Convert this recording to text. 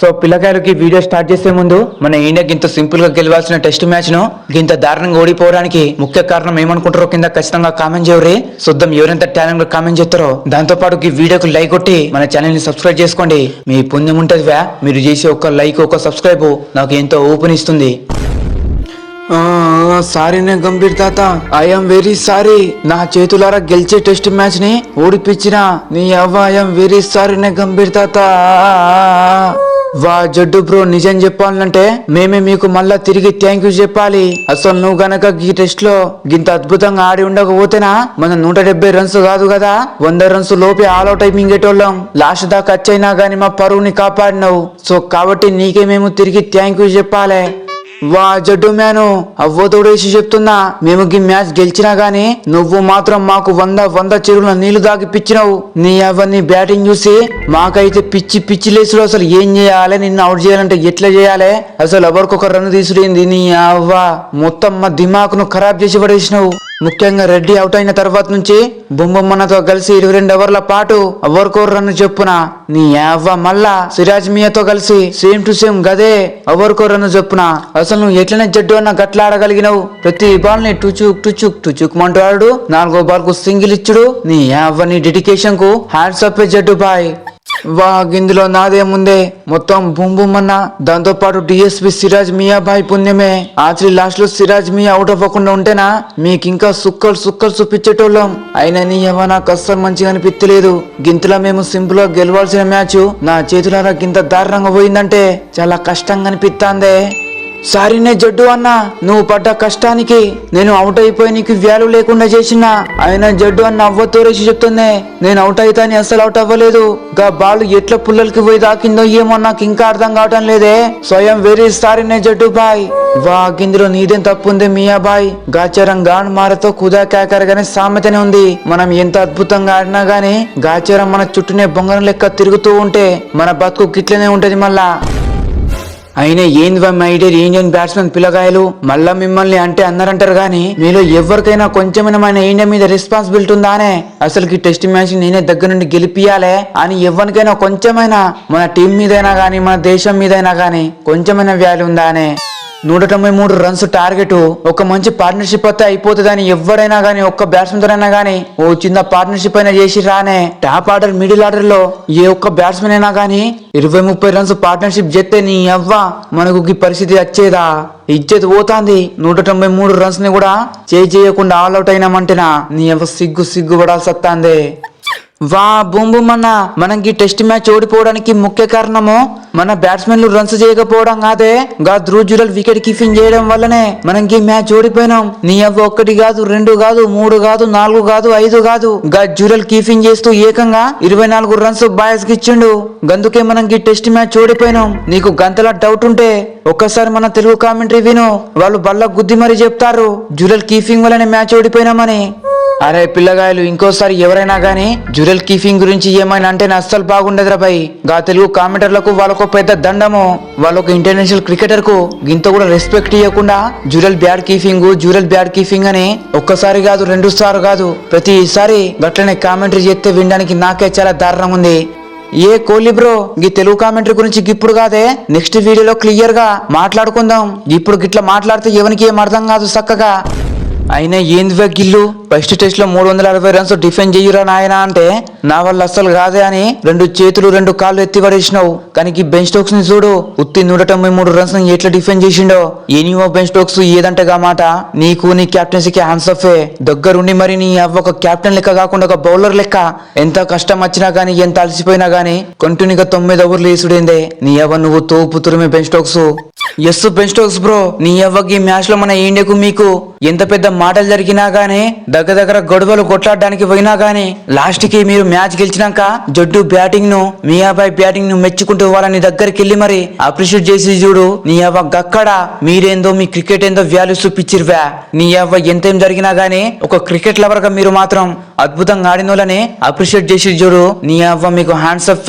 So పిల్లకాయలకి video start చేసే ముందు మన ఇండియాకి ఇంత సింపుల్గా గెలవాల్సిన టెస్ట్ మ్యాచ్ను ఇంత దారుణంగా ఓడిపోవడానికి ముఖ్య కారణం ఏమనుకుంటారో కింద ఖచ్చితంగా కామెంట్ చేయరు చూద్దాం ఎవరెంత టాలెంట్గా కామెంట్ చేస్తారో. దాంతో పాటు ఈ వీడియోకి లైక్ కొట్టి మన ఛానల్ని సబ్స్క్రైబ్ చేసుకోండి. మీ పుణ్యం ఉంటుంది వ్యా మీరు చేసే ఒక లైక్ ఒక సబ్స్క్రైబ్ నాకు ఎంతో ఊపునిస్తుంది సారీనే గంభీర్ తాత. ఐఎమ్ వెరీ సారీ నా చేతులారా గెలిచే టెస్ట్ మ్యాచ్ని ఓడిపించిన నీ అవ్వ. ఐఎమ్ వెరీ సారీనే గంభీర్ తాత. వా జడ్డు బ్రో నిజం చెప్పాలంటే మేమే మీకు మళ్ళా తిరిగి థ్యాంక్ యూ చెప్పాలి. అసలు నువ్వు గనక ఈ టెస్ట్లో గింత అద్భుతంగా ఆడి ఉండకపోతేనా? మన నూట డెబ్బై రన్స్ కాదు కదా? వంద రన్స్ లోపే ఆల్ అవుట్ అయి మింగేటోళ్ళం లాస్ట్ దాకా వచ్చైనా గానీ మా పరువుని కాపాడినావు. సో కాబట్టి నీకే మేము తిరిగి థ్యాంక్ యూ చెప్పాలి. వా జడ్డు మ్యాను అవ్వతోడేసి చెప్తున్నా మేము ఈ మ్యాచ్ గెలిచినా గానీ నువ్వు మాత్రం మాకు వంద వంద చెరువుల నీళ్ళు దాగిపిచ్చినావు నీ అవన్నీ బ్యాటింగ్ చూసి మాకైతే పిచ్చి పిచ్చి లేసుడు అసలు ఏం చేయాలి? నిన్ను అవుట్ చేయాలంటే ఎట్లా చేయాలి? అసలు ఎవరికొక రన్ తీసుడైంది నీ అవ్వ? మొత్తం మా దిమాకును ఖరాబ్ చేసి పడేసినావు. ముఖ్యంగా రెడ్డి అవుట్ అయిన తర్వాత నుంచి బొమ్మమ్మన్నతో కలిసి ఇరవై రెండు అవర్ల పాటు ఎవరికో రన్ చెప్పున నీ అవ్వ మళ్ళా సిరాజ్ మియాతో కలిసి సేమ్ టు సేమ్ గదే ఎవరికో రన్ చెప్పున. అసలు నువ్వు ఎట్లనే జడ్డు అన్న గట్ల ఆడగలిగినావు ప్రతి బాల్ని టుచుక్ టుచుక్ టుచుక్ మంటాడు నాలుగో బాల్కు సింగిల్ ఇచ్చుడు. నీ అవ్వ నీ డెడికేషన్కు హ్యాండ్స్ అప్ జడ్డు బాయ్. వా గిందులో నాదేముందే మొత్తం బుమ్ బుమ్ అన్న దాంతో పాటు డిఎస్పి సిరాజ్ మియా భాయ్ పుణ్యమే. ఆఖరి లాస్ట్లో సిరాజ్ మియా అవుట్ అవ్వకుండా ఉంటేనా? మీకు ఇంకా సుక్కలు సుక్కలు చూపించేటోళ్ళం. అయినా నీ ఏమో నాకు అస్సలు మంచిగా అనిపించలేదు గింతలో మేము సింపుల్గా గెలవాల్సిన మ్యాచ్. నా చేతులారా గింత దారుణంగా పోయిందంటే చాలా కష్టంగా అనిపిస్తాందే సారీనే జడ్డు అన్న నువ్వు పడ్డ కష్టానికి నేను అవుట్ అయిపోయి నీకు వ్యాలు లేకుండా చేసిన ఆయన జడ్డు అన్న అవ్వతోరేసి చెప్తుందే నేను అవుట్ అయితాని అసలు అవుట్ అవ్వలేదు. గా బాల్ ఎట్ల పుల్లలకి పోయి దాకిందో ఏమో నాకు ఇంకా అర్థం కావటం లేదే. స్వయం వెరీ సారీనే జడ్డు బాయ్. వా గిందులో నీదేం తప్పు ఉంది మియా గాచారం గాన్ మారతో కుదా కేకర్ సామెతనే ఉంది. మనం ఎంత అద్భుతంగా ఆడినా గానీ గాచారం మన చుట్టూనే బొంగరం లెక్క తిరుగుతూ ఉంటే మన బతుకు గిట్లనే ఉంటది మళ్ళా. అయినా ఏంది వా మై ఇండియన్ బ్యాట్స్మెన్ పిల్లగాయలు? మళ్ళా మిమ్మల్ని అంటే అన్నారంటారు గాని మీలో ఎవరికైనా కొంచెమైనా మన ఇండియా మీద రెస్పాన్సిబిలిటీ ఉందానే? అసలుకి టెస్ట్ మ్యాచ్ నేనే దగ్గర నుండి గెలిపియాలే అని ఎవరికైనా కొంచెమైనా మన టీం మీదైనా గానీ మన దేశం మీదైనా గానీ కొంచెమైనా వ్యాల్యూ ఉందానే? నూట తొంభై మూడు రన్స్ టార్గెట్ ఒక మంచి పార్ట్నర్షిప్ అయితే అయిపోతుందని ఎవరైనా గానీ ఒక్క బ్యాట్స్మెన్ తోనైనా గానీ ఓ చిన్న పార్ట్నర్షిప్ అయినా చేసి రానే. టాప్ ఆర్డర్ మిడిల్ ఆర్డర్లో ఏ ఒక్క బ్యాట్స్మెన్ అయినా గానీ ఇరవై ముప్పై రన్స్ పార్ట్నర్షిప్ చేస్తే నీ అవ్వ మనకు ఈ పరిస్థితి వచ్చేదా? ఇచ్చేది పోతాంది. నూట తొంభై మూడు రన్స్ని కూడా చేయి చేయకుండా ఆల్ అవుట్ అయినామంటేనా? నీ అవ్వ సిగ్గు సిగ్గు పడాల్సి వస్తాందే. వా బూమ్ మనం ఈ టెస్ట్ మ్యాచ్ ఓడిపోవడానికి ముఖ్య కారణము మన బ్యాట్స్మెన్లు రన్స్ చేయకపోవడం కాదే. గా ధ్రువ్ వికెట్ కీపింగ్ చేయడం వల్లనే మనం ఈ మ్యాచ్ ఓడిపోయినాం. నీ అవ్వ ఒక్కటి కాదు రెండు కాదు మూడు కాదు నాలుగు కాదు ఐదు కాదు. గా జురల్ కీపింగ్ చేస్తూ ఏకంగా ఇరవై నాలుగు రన్స్ బాయస్కి ఇచ్చిండు. గందుకే మనం ఈ టెస్ట్ మ్యాచ్ ఓడిపోయినాం. నీకు గంతలా డౌట్ ఉంటే ఒక్కసారి మన తెలుగు కామెంటరీ విను. వాళ్ళు బల్ల గుద్ది మరీ చెప్తారు జురల్ కీపింగ్ వల్లనే మ్యాచ్ ఓడిపోయినామని. అరే పిల్లగాయలు ఇంకోసారి ఎవరైనా గానీ జురల్ కీఫింగ్ గురించి ఏమైనా అంటే నా అస్సలు బాగుండదురా భయ్. గా తెలుగు కామెంటర్లకు వాళ్ళకు పెద్ద దండము. వాళ్ళొక ఇంటర్నేషనల్ క్రికెటర్కు గింత కూడా రెస్పెక్ట్ ఇవ్వకుండా జురల్ బ్యాడ్ కీఫింగ్ జురల్ బ్యాడ్ కీఫింగ్ అని ఒక్కసారి కాదు రెండు సార్లు కాదు ప్రతిసారి గట్లనే కామెంటరీ చేస్తే వినడానికి నాకే చాలా దారుణంగా ఉంది. ఏ కోహ్లీ బ్రో ఈ తెలుగు కామెంటరీ గురించి ఇప్పుడు కాదే? నెక్స్ట్ వీడియోలో క్లియర్గా మాట్లాడుకుందాం. ఇప్పుడు గిట్లా మాట్లాడితే ఎవరికి ఏం అర్థం కాదు చక్కగా. అయినా ఏంది వా గిల్లు? ఫస్ట్ టెస్ట్లో మూడు వందల అరవై రన్స్ డిఫెండ్ చెయ్యరా నాయనా అంటే నా వల్ల అస్సలు కాదే అని రెండు చేతులు రెండు కాళ్ళు ఎత్తి పడేసినావు. కానీ ఈ బెంచ్ స్టోక్స్ని చూడు ఉత్తి నూట తొంభై మూడు రన్స్ని ఎట్లా డిఫెండ్ చేసిండో. ఎనివో బెంచ్ స్టోక్స్ ఏదంటగా మాట? నీకు నీ కెప్టెన్సీకి హ్యాండ్స్ ఆఫే దగ్గరుండి మరి నీ అవ్వ ఒక కెప్టెన్ లెక్క కాకుండా ఒక బౌలర్ లెక్క. ఎంత కష్టం వచ్చినా గానీ ఎంత అలసిపోయినా గానీ కంటిన్యూగా తొమ్మిది ఓవర్లు వేసుడేందే. నీ అవ్వ నువ్వు తోపు తురిమే Ben Stokes yes Ben Stokes bro నీ అవ్వకి మ్యాచ్లో మన ఇండియాకు మీకు? ఎంత పెద్ద మాటలు జరిగినా గానీ దగ్గర దగ్గర గొడవలు కొట్లాడడానికి పోయినా గానీ లాస్ట్కి మీరు మ్యాచ్ గెలిచినాక జడ్డు బ్యాటింగ్ను మీ అబ్బాయి బ్యాటింగ్ను మెచ్చుకుంటూ వాళ్ళని దగ్గరికి వెళ్ళి మరి అప్రిషియేట్ చేసి చూడు నీ అవ్వ గక్కడ మీరేందో మీ క్రికెట్ ఏందో వ్యాల్యూ చూపించిర్వా నీ అవ్వ ఎంతేం జరిగినా గానీ ఒక క్రికెట్ లవర్గా మీరు మాత్రం అద్భుతంగా ఆడినోళ్ళని అప్రిషియేట్ చేసి చూడు నీ అవ్వ మీకు హ్యాండ్స్ అప్